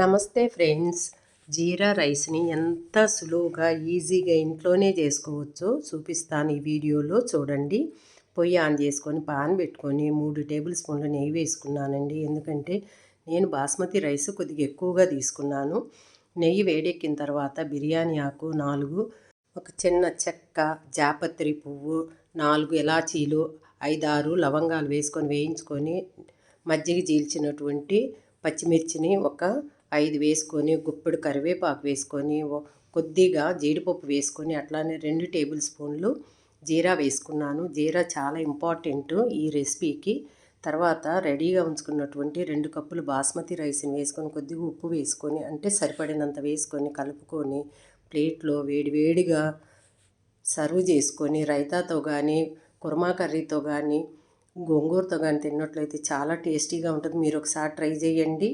నమస్తే ఫ్రెండ్స్. జీరా రైస్ని ఎంత సులువుగా ఈజీగా ఇంట్లోనే చేసుకోవచ్చో చూపిస్తాను ఈ వీడియోలో. చూడండి. పొయ్యి ఆన్ చేసుకొని పాన్ పెట్టుకొని మూడు టేబుల్ స్పూన్లు నెయ్యి వేసుకున్నానండి. ఎందుకంటే నేను బాస్మతి రైస్ కొద్దిగా ఎక్కువగా తీసుకున్నాను. నెయ్యి వేడెక్కిన తర్వాత బిర్యానీ ఆకు నాలుగు ఒక చిన్న చెక్క జాపత్రి పువ్వు నాలుగు ఎలాచీలు ఐదారు లవంగాలు వేసుకొని వేయించుకొని మజ్జిగ జీల్చినటువంటి పచ్చిమిర్చిని ఒక ఐదు వేసుకొని గుప్పెడు కరివేపాకు వేసుకొని కొద్దిగా జీడిపప్పు వేసుకొని అట్లానే రెండు టేబుల్ స్పూన్లు జీరా వేసుకున్నాను. జీరా చాలా ఇంపార్టెంట్ ఈ రెసిపీకి. తర్వాత రెడీగా ఉంచుకున్నటువంటి రెండు కప్పులు బాస్మతి రైస్ని వేసుకొని కొద్దిగా ఉప్పు వేసుకొని అంటే సరిపడినంత వేసుకొని కలుపుకొని ప్లేట్లో వేడివేడిగా సర్వ్ చేసుకొని రైతాతో కానీ కుర్మా కర్రీతో కానీ గోంగూరతో కానీ తిన్నట్లయితే చాలా టేస్టీగా ఉంటుంది. మీరు ఒకసారి ట్రై చేయండి.